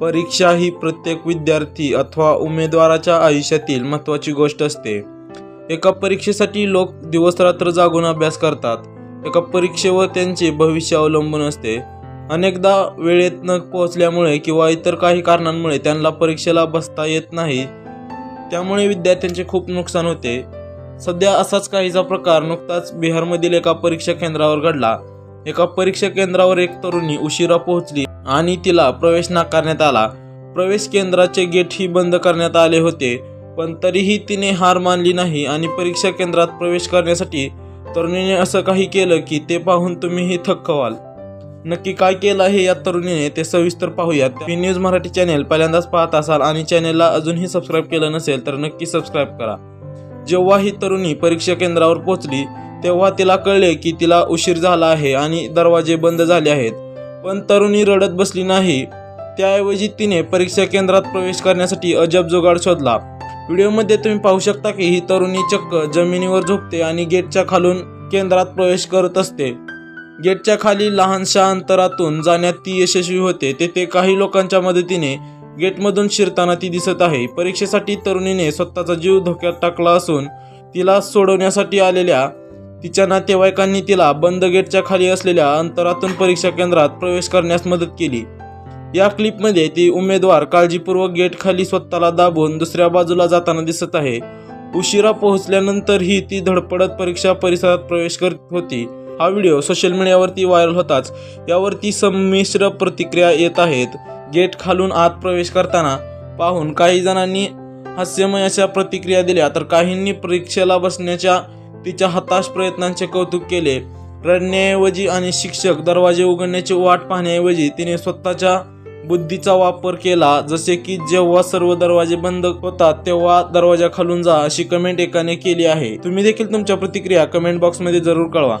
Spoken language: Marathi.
परीक्षा ही प्रत्येक विद्यार्थी अथवा उमेदवाराच्या आयुष्यातील महत्त्वाची गोष्ट असते. एका परीक्षेसाठी लोक दिवसरात्र जागून अभ्यास करतात. एका परीक्षेवर त्यांचे भविष्य अवलंबून असते. अनेकदा वेळेत न पोहोचल्यामुळे किंवा इतर काही कारणांमुळे त्यांना परीक्षेला बसता येत नाही. त्यामुळे विद्यार्थ्यांचे खूप नुकसान होते. सध्या असाच काहीचा प्रकार नुकताच बिहारमधील एका परीक्षा केंद्रावर घडला. एका परीक्षा केंद्रावर एक तरुणी उशिरा पोहोचली. आणि तिला प्रवेश नाकारण्यात आला. प्रवेश केंद्राचे गेटही बंद करण्यात आले होते पण तरीही तिने हार मानली नाही आणि परीक्षा केंद्रात प्रवेश करण्यासाठी तरुणीने असं काही केलं की ते पाहून तुम्हीही थक्क व्हाल नक्की काय केलं आहे या तरुणीने ते सविस्तर पाहूयात. पी न्यूज मराठी चॅनेल पहिल्यांदाच पाहत असाल आणि चॅनेलला अजूनही सबस्क्राईब केलं नसेल तर नक्की सबस्क्राईब करा. जेव्हा ही तरुणी परीक्षा केंद्रावर पोहोचली तेव्हा तिला कळले की तिला उशीर झाला आहे आणि दरवाजे बंद झाले आहेत. पण तरुणी रडत बसली नाही. त्याऐवजी तिने परीक्षा केंद्रात प्रवेश करण्यासाठी अजब जुगाड शोधला. व्हिडिओमध्ये तुम्ही पाहू शकता की ही तरुणी चक्क जमिनीवर झोपते आणि गेटच्या खालून केंद्रात प्रवेश करत असते. गेटच्या खाली लहानशा अंतरातून जाण्यात ती यशस्वी होते. तेथे काही लोकांच्या मदतीने गेटमधून शिरताना ती दिसत आहे. परीक्षेसाठी तरुणीने स्वतःचा जीव धोक्यात टाकला असून तिला सोडवण्यासाठी आलेल्या तिच्या नातेवाईकांनी तिला बंद गेटच्या खाली असलेल्या अंतरातून परीक्षा केंद्रात प्रवेश करण्यास मदत केली. या क्लिपमध्ये ती उमेदवार काळजीपूर्वक गेट खाली स्वतःला दाबून दुसऱ्या बाजूला जाताना दिसत आहे. उशिरा पोहोचल्यानंतरही ती धडपडत परीक्षा परिसरात प्रवेश करत होती. हा व्हिडिओ सोशल मीडियावरती व्हायरल होताच यावरती संमिश्र प्रतिक्रिया येत आहेत. गेट खालून आत प्रवेश करताना पाहून काही जणांनी हास्यमय अशा प्रतिक्रिया दिल्या तर काहींनी परीक्षेला बसण्याच्या तिच्या हताश प्रयत्नांचे कौतुक केले. रडण्याऐवजी आणि शिक्षक दरवाजे उघडण्याची वाट पाहण्याऐवजी तिने स्वतःच्या बुद्धीचा वापर केला. जसे की जेव्हा सर्व दरवाजे बंद होतात तेव्हा दरवाजा खालून जा अशी कमेंट एकाने केली आहे. तुम्ही देखील तुमच्या प्रतिक्रिया कमेंट बॉक्समध्ये जरूर कळवा.